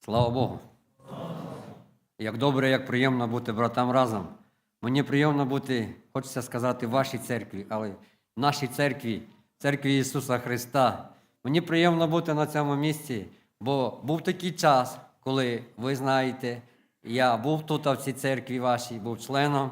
Слава Богу. Як добре, як приємно бути братам разом. Мені приємно бути, хочеться сказати, в вашій церкві, але в нашій церкві, церкві Ісуса Христа. Мені приємно бути на цьому місці, бо був такий час, коли ви знаєте, я був тут в цій церкві вашій, був членом.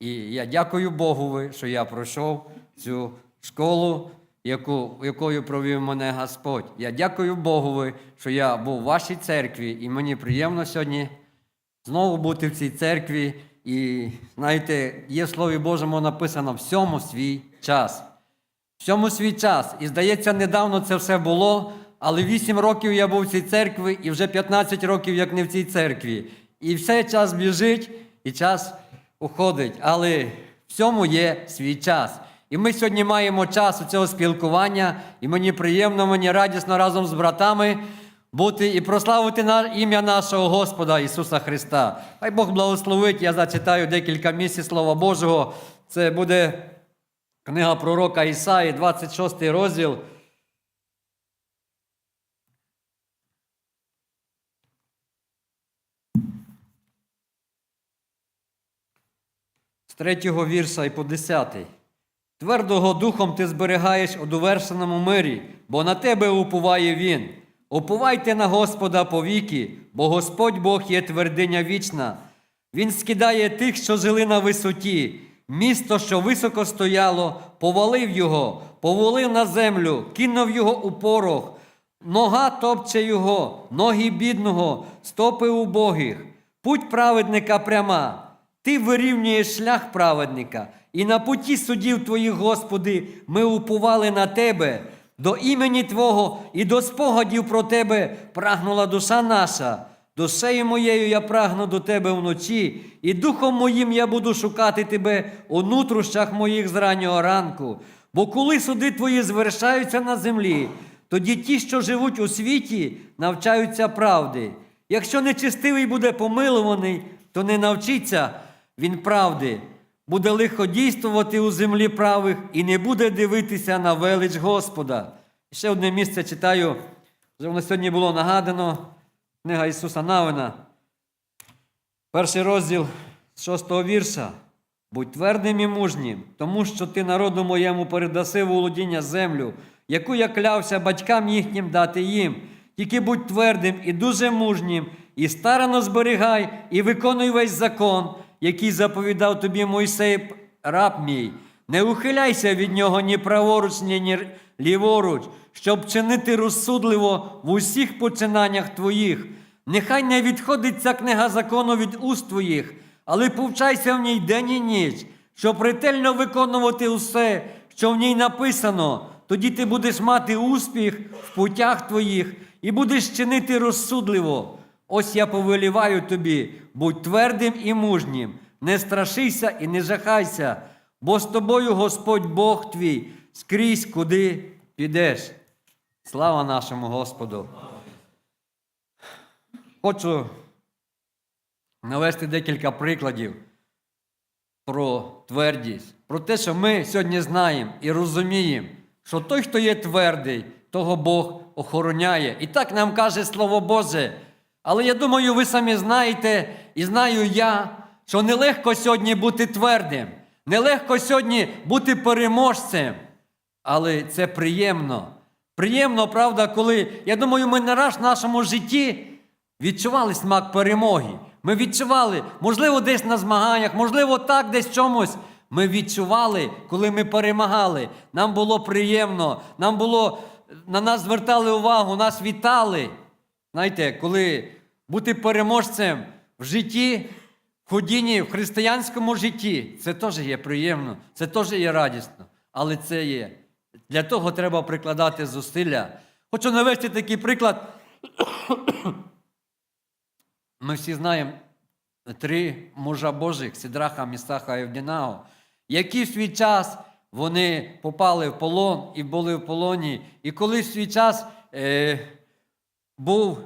І я дякую Богу, що я пройшов цю школу, яку, якою провів мене Господь. Я дякую Богу, що я був в вашій церкві, і мені приємно сьогодні знову бути в цій церкві. І знаєте, є в Слові Божому написано всьому свій час. Всьому свій час. І здається, недавно це все було, але 8 років я був в цій церкві, і вже 15 років, як не в цій церкві. І все час біжить, і час уходить. Але всьому є свій час. І ми сьогодні маємо час у цього спілкування, і мені приємно, мені радісно разом з братами бути і прославити ім'я нашого Господа Ісуса Христа. Хай Бог благословить, я зачитаю декілька місць Слова Божого. Це буде книга пророка Ісаї, 26 розділ. З третього вірша і по десятий. Твердого духом ти зберігаєш у довершеному мирі, бо на тебе уповає він. Уповайте на Господа повіки, бо Господь Бог є твердиня вічна. Він скидає тих, що жили на висоті. Місто, що високо стояло, повалив його, повалив на землю, кинув його у порох. Нога топче його, ноги бідного, стопи убогих. Путь праведника пряма. Ти вирівнюєш шлях праведника, і на путі судів твоїх, Господи, ми упували на Тебе. До імені Твого і до спогадів про Тебе прагнула душа наша. Душею моєю я прагну до Тебе вночі, і духом моїм я буду шукати Тебе у нутрощах моїх з раннього ранку. Бо коли суди Твої звершаються на землі, тоді ті, що живуть у світі, навчаються правди. Якщо нечистивий буде помилуваний, то не навчиться він правди, буде лиходійствувати у землі правих і не буде дивитися на велич Господа. Ще одне місце читаю, вже воно сьогодні було нагадано, книга Ісуса Навина. Перший розділ шостого вірша. Будь твердим і мужнім, тому що ти народу моєму передаси володіння землю, яку я клявся батькам їхнім дати їм. Тільки будь твердим і дуже мужнім, і старано зберігай, і виконуй весь закон, який заповідав тобі Мойсей, раб мій. Не ухиляйся від нього ні праворуч, ні ліворуч, щоб чинити розсудливо в усіх починаннях твоїх. Нехай не відходить ця книга закону від уст твоїх, але повчайся в ній день і ніч, щоб ретельно виконувати усе, що в ній написано. Тоді ти будеш мати успіх в путях твоїх і будеш чинити розсудливо. Ось я повеліваю тобі, будь твердим і мужнім, не страшися і не жахайся, бо з тобою Господь Бог твій скрізь куди підеш. Слава нашому Господу! Хочу навести декілька прикладів про твердість, про те, що ми сьогодні знаємо і розуміємо, що той, хто є твердий, того Бог охороняє. І так нам каже Слово Боже. Але я думаю, ви самі знаєте, і знаю я, що нелегко сьогодні бути твердим, нелегко сьогодні бути переможцем. Але це приємно. Приємно, правда, коли, я думаю, ми не раз в нашому житті відчували смак перемоги. Ми відчували, можливо, десь на змаганнях, можливо, так, десь чомусь. Ми відчували, коли ми перемагали. Нам було приємно, нам було, на нас звертали увагу, нас вітали. Знаєте, коли бути переможцем в житті, в ходінні, в християнському житті, це теж є приємно, це теж є радісно. Але це є. Для того треба прикладати зусилля. Хочу навести такий приклад. Ми всі знаємо три мужа Божих Сідраха, Місаха і Евдінаго, які в свій час вони попали в полон і були в полоні. І коли в свій час е, був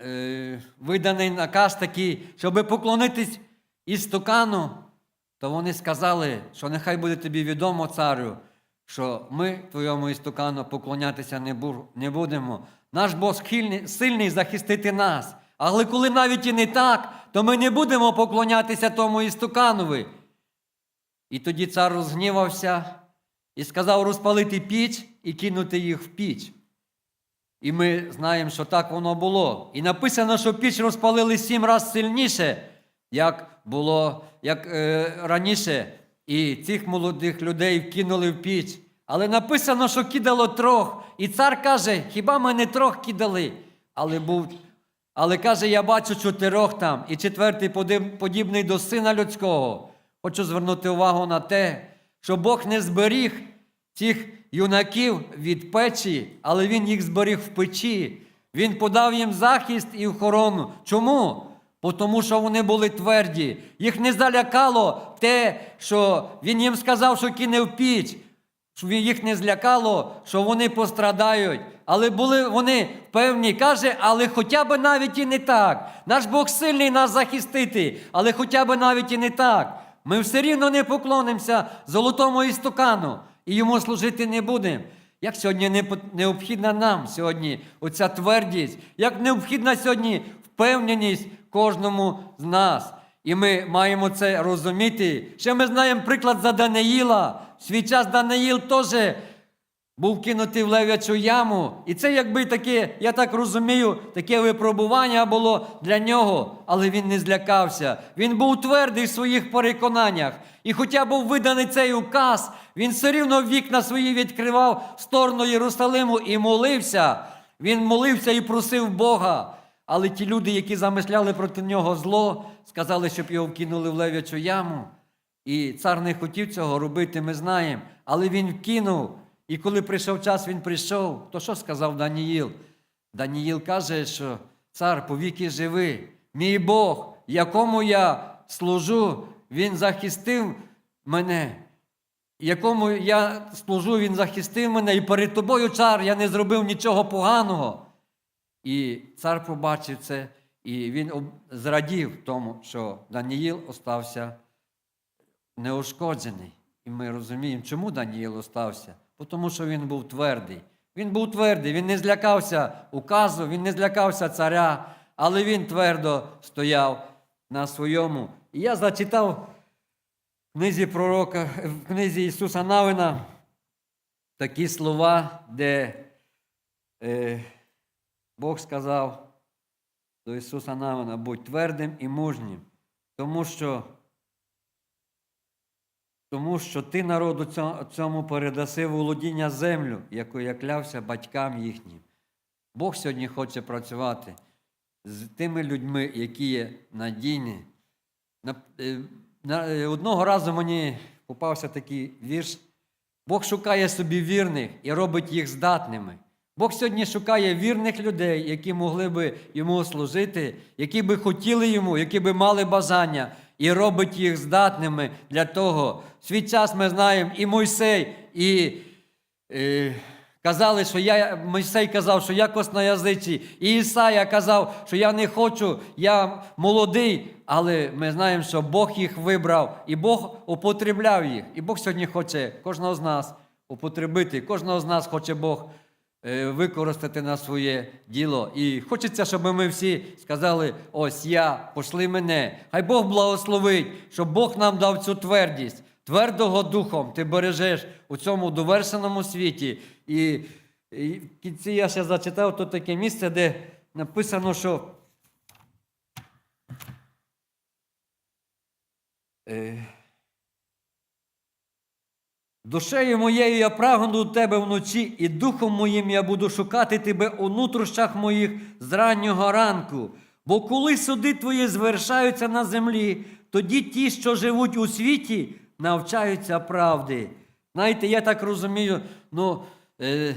е, виданий наказ такий, щоб поклонитись істукану, то вони сказали, що нехай буде тобі відомо, царю, що ми твоєму істукану поклонятися не бу- не будемо. Наш Бог сильний захистити нас. Але коли навіть і не так, то ми не будемо поклонятися тому істуканові. І тоді цар розгнівався і сказав розпалити піч і кинути їх в піч. І ми знаємо, що так воно було. І написано, що піч розпалили сім разів сильніше, як було як, е, раніше. І цих молодих людей вкинули в піч. Але написано, що кидало трьох. І цар каже: хіба ми не трьох кидали? Але був. Але каже, я бачу чотирьох там, і четвертий подібний до сина людського. Хочу звернути увагу на те, що Бог не зберіг цих юнаків від печі, але Він їх зберіг в печі. Він подав їм захист і охорону. Чому? Бо Тому що вони були тверді. Їх не залякало те, що він їм сказав, що кине в піч. Їх не злякало, що вони пострадають. Але були вони певні, каже, але хоча б навіть і не так. Наш Бог сильний нас захистити, але хоча б навіть і не так. Ми все рівно не поклонимося золотому істукану і йому служити не будемо. Як сьогодні необхідна нам сьогодні оця твердість, як необхідна сьогодні впевненість кожному з нас. І ми маємо це розуміти. Ще ми знаємо приклад за Даниїла. В свій час Даниїл теж був кинутий в лев'ячу яму. І це, якби таке, я так розумію, таке випробування було для нього, але він не злякався. Він був твердий в своїх переконаннях. І хоча був виданий цей указ, він все рівно вікна свої відкривав в сторону Єрусалиму і молився. Він молився і просив Бога. Але ті люди, які замисляли проти нього зло, сказали, щоб його вкинули в лев'ячу яму. І цар не хотів цього робити, ми знаємо. Але він вкинув. І коли прийшов час, він прийшов. То що сказав Даніїл? Даніїл каже, що цар повіки живи. Мій Бог, якому я служу, він захистив мене. Якому я служу, він захистив мене, і перед тобою, цар, я не зробив нічого поганого. І цар побачив це, і він зрадів тому, що Даніїл остався неушкоджений. І ми розуміємо, чому Даніїл остався? Тому що він був твердий. Він був твердий, він не злякався указу, він не злякався царя, але він твердо стояв на своєму. І я зачитав в книзі пророка, в книзі Ісуса Навина такі слова, де е, Бог сказав до Ісуса Навина, будь твердим і мужнім, тому що тому що ти народу цьому передаси володіння землю, яку я клявся батькам їхнім. Бог сьогодні хоче працювати з тими людьми, які є надійні. На- е, е, Одного разу мені попався такий вірш. Бог шукає собі вірних і робить їх здатними. Бог сьогодні шукає вірних людей, які могли би йому служити, які би хотіли йому, які би мали бажання, і робить їх здатними для того. Свій час ми знаємо і Мойсей, і е, казали, що я Мойсей казав, що я косноязичий, і Ісая казав, що я не хочу, я молодий, але ми знаємо, що Бог їх вибрав, і Бог употребляв їх. І Бог сьогодні хоче кожного з нас употребити, кожного з нас хоче Бог використати на своє діло. І хочеться, щоб ми всі сказали: ось я, пошли мене. Хай Бог благословить, щоб Бог нам дав цю твердість. Твердого духом ти бережеш у цьому довершеному світі. І, і в кінці я ще зачитав тут таке місце, де написано, що. Душею моєю я прагну до тебе вночі, і духом моїм я буду шукати тебе у нутрощах моїх з раннього ранку. Бо коли суди твої звершаються на землі, тоді ті, що живуть у світі, навчаються правди. Знаєте, я так розумію, ну, е,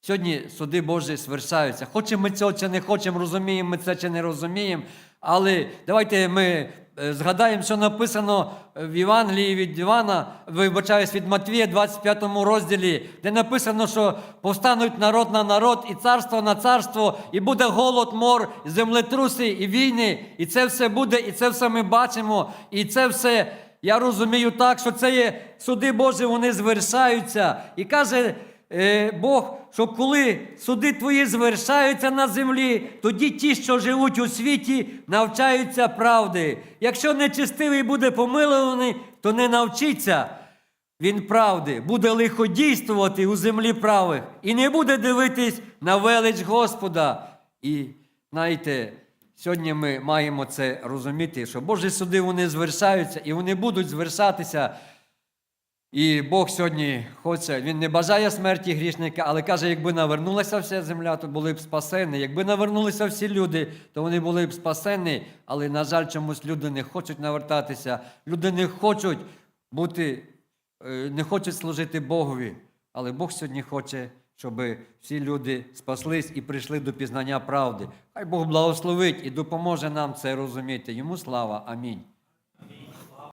сьогодні суди Божі свершаються. Хочемо ми цього чи не хочемо, розуміємо ми це чи не розуміємо. Але давайте ми згадаємо, що написано в Євангелії від Івана, вибачаюсь, від Матвія, 25 розділі, де написано, що повстануть народ на народ, і царство на царство, і буде голод, мор, землетруси, і війни. І це все буде, і це все ми бачимо. І це все, я розумію так, що це є суди Божі, вони звершаються. І каже е, Бог, що коли суди твої звершаються на землі, тоді ті, що живуть у світі, навчаються правди. Якщо нечестивий буде помилований, то не навчиться він правди, буде лиходійствувати у землі правих і не буде дивитись на велич Господа. І знаєте, сьогодні ми маємо це розуміти, що Божі суди вони звершаються і вони будуть звершатися. І Бог сьогодні хоче, Він не бажає смерті грішника, але каже, якби навернулася вся земля, то були б спасені. Якби навернулися всі люди, то вони були б спасені. Але, на жаль, чомусь люди не хочуть навертатися, люди не хочуть бути, е, не хочуть служити Богові. Але Бог сьогодні хоче, щоб всі люди спаслись і прийшли до пізнання правди. Хай Бог благословить і допоможе нам це розуміти. Йому слава. Амінь.